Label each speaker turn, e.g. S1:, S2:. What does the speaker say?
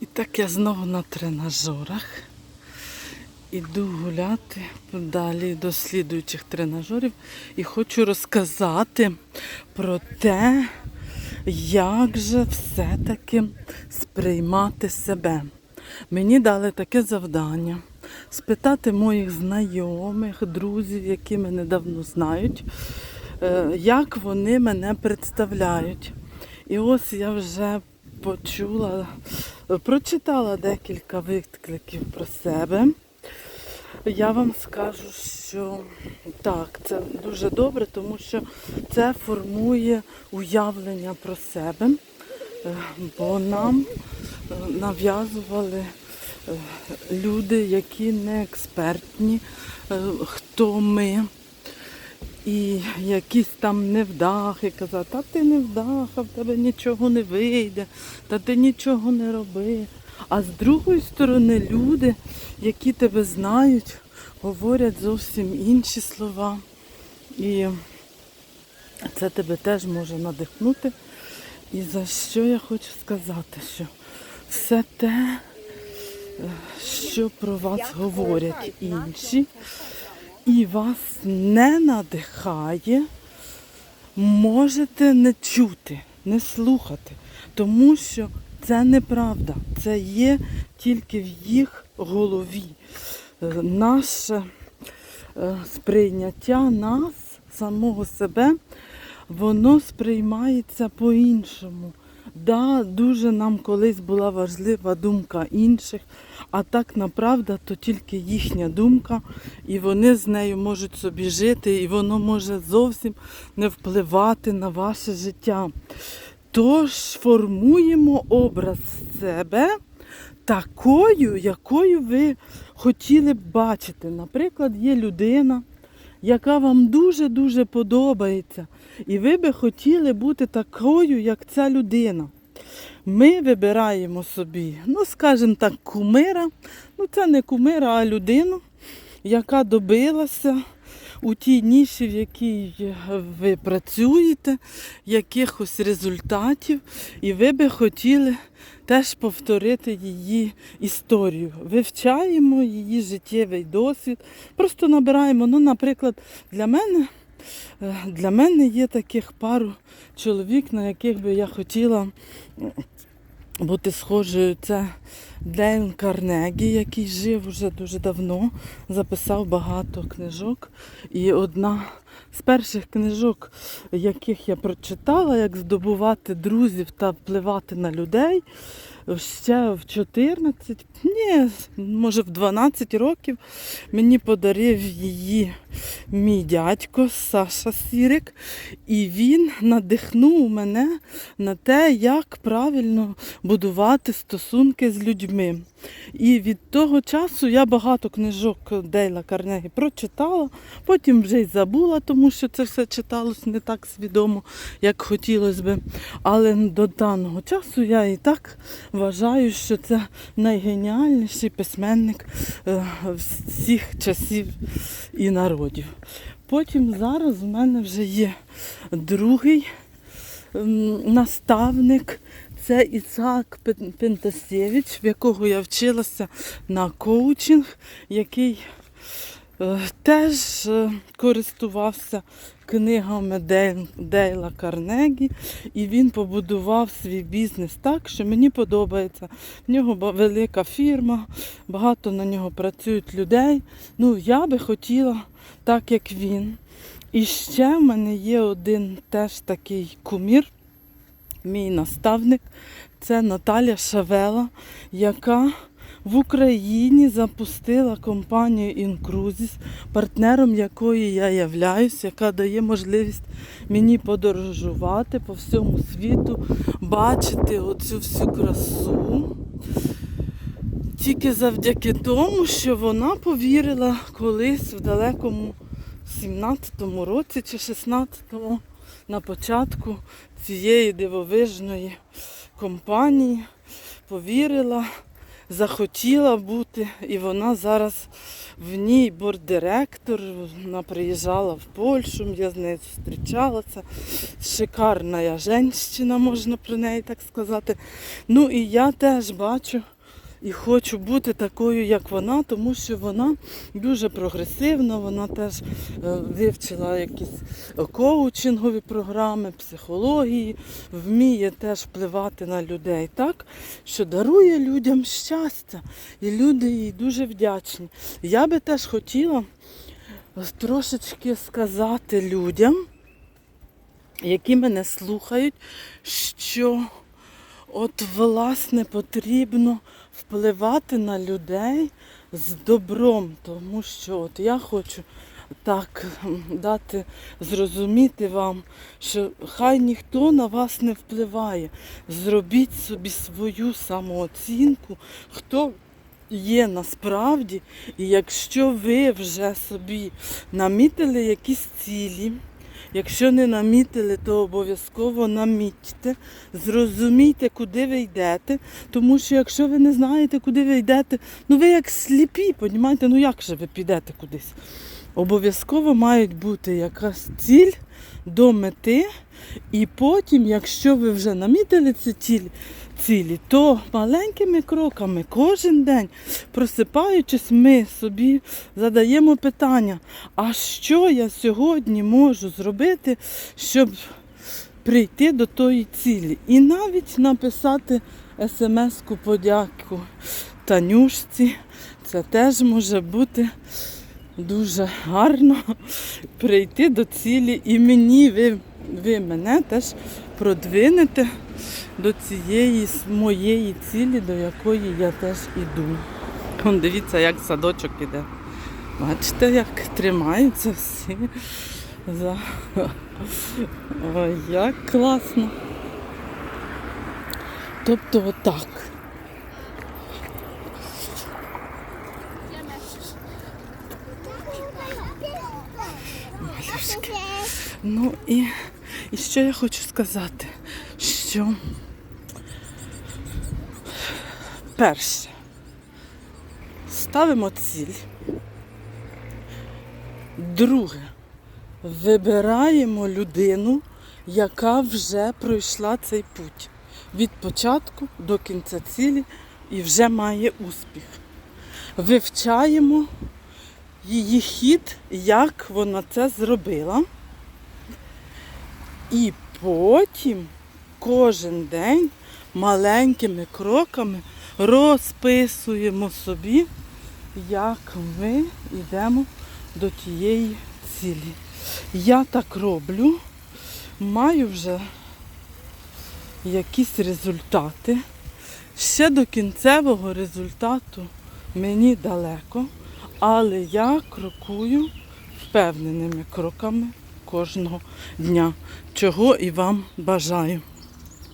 S1: І так я знову на тренажерах. Іду гуляти далі до слідуючих тренажерів і хочу розказати про те, як же все-таки сприймати себе. Мені дали таке завдання спитати моїх знайомих, друзів, які мене давно знають, е, як вони мене представляють. І ось я вже почула, прочитала декілька відкликів про себе. Я вам скажу, що так, це дуже добре, тому що це формує уявлення про себе, Е, бо нам е, нав'язували е, люди, які не експертні, хто ми. І якісь там невдахи казати, та ти невдаха, в тебе нічого не вийде, та ти нічого не роби. А з другої сторони люди, які тебе знають, говорять зовсім інші слова. І це тебе теж може надихнути. І за що я хочу сказати, що все те, е, що про вас говорять інші, і вас не надихає, можете не чути, не слухати, тому що це неправда. Це є тільки в їх голові. Е, Наше е, сприйняття нас, самого себе, воно сприймається по-іншому. Да, дуже нам колись була важлива думка інших, а так направда то тільки їхня думка, і вони з нею можуть собі жити, і воно може зовсім не впливати на ваше життя. Тож формуємо образ себе такою, якою ви хотіли б бачити. Наприклад, є людина, яка вам дуже-дуже подобається, і ви би хотіли бути такою, як ця людина. Ми вибираємо собі, ну, скажімо так, кумира. Ну, це не кумира, а людину, яка добилася у тій ніші, в якій ви працюєте, якихось результатів, і ви би хотіли теж повторити її історію. Вивчаємо її життєвий досвід, просто набираємо. Ну, наприклад, для мене. е, Для мене є таких пару чоловік, на яких би я хотіла бути схожою. Це Дейл Карнегі, який жив уже дуже давно, записав багато книжок. І одна з перших книжок, яких я прочитала, як здобувати друзів та впливати на людей, ще в 14, ні, може в 12 років мені подарив її мій дядько Саша Сірик, і він надихнув мене на те, як правильно будувати стосунки з людьми. І від того часу я багато книжок Дейла Карнегі прочитала, потім вже й забула, тому що це все читалось не так свідомо, як хотілося би. Але до даного часу я і так вважаю, що це найгеніальніший письменник е, всіх часів і народів. Потім зараз у мене вже є другий наставник. Це Ісаак Пентасєвич, в якого я вчилася на коучинг, який е, теж е, користувався книгами Дейла Карнегі, і він побудував свій бізнес так, що мені подобається. В нього велика фірма, багато на нього працюють людей. Ну, я би хотіла так, як він. І ще в мене є один теж такий кумір, мій наставник, це Наталя Шавела, яка в Україні запустила компанію Інкрузіс, партнером якої я являюсь, яка дає можливість мені подорожувати по всьому світу, бачити оцю всю красу. Тільки завдяки тому, що вона повірила колись в далекому 17-му році чи 16-му на початку цієї дивовижної компанії, повірила, захотіла бути, і вона зараз в ній бордиректор. Вона приїжджала в Польщу, я з нею зустрічалася. Шикарна жінка, можна про неї так сказати. Ну і я теж бачу і хочу бути такою, як вона, тому що вона дуже прогресивна, вона теж е, вивчила якісь коучингові програми, психології, вміє теж впливати на людей так, що дарує людям щастя. І люди їй дуже вдячні. Я би теж хотіла трошечки сказати людям, які мене слухають, що от власне потрібно впливати на людей з добром, тому що от я хочу так дати зрозуміти вам, що хай ніхто на вас не впливає. Зробіть собі свою самооцінку, хто є насправді, і якщо ви вже собі намітили якісь цілі, Якщо не намітили, то обов'язково намітьте, зрозумійте, куди ви йдете. Тому що якщо ви не знаєте, куди ви йдете, ну ви як сліпі, понімаєте, ну як же ви підете кудись? Обов'язково мають бути якась ціль до мети, і потім, якщо ви вже намітили цю цілі, цілі, то маленькими кроками кожен день, просипаючись, ми собі задаємо питання, а що я сьогодні можу зробити, щоб прийти до тої цілі? І навіть написати смс-ку подяку Танюшці. Це теж може бути дуже гарно прийти до цілі. І мені ви, ви мене теж продвинете до цієї моєї цілі, до якої я теж іду. Вон дивіться, як садочок іде. Бачите, як тримаються всі. За... Ой, як класно. Тобто отак. Ну і, і що я хочу сказати, що перше, ставимо ціль. Друге, вибираємо людину, яка вже пройшла цей путь від початку до кінця цілі і вже має успіх. Вивчаємо її хід, як вона це зробила. І потім кожен день маленькими кроками розписуємо собі, як ми йдемо до тієї цілі. Я так роблю, маю вже якісь результати. Ще до кінцевого результату мені далеко, але я крокую впевненими кроками кожного дня, чого і вам бажаю.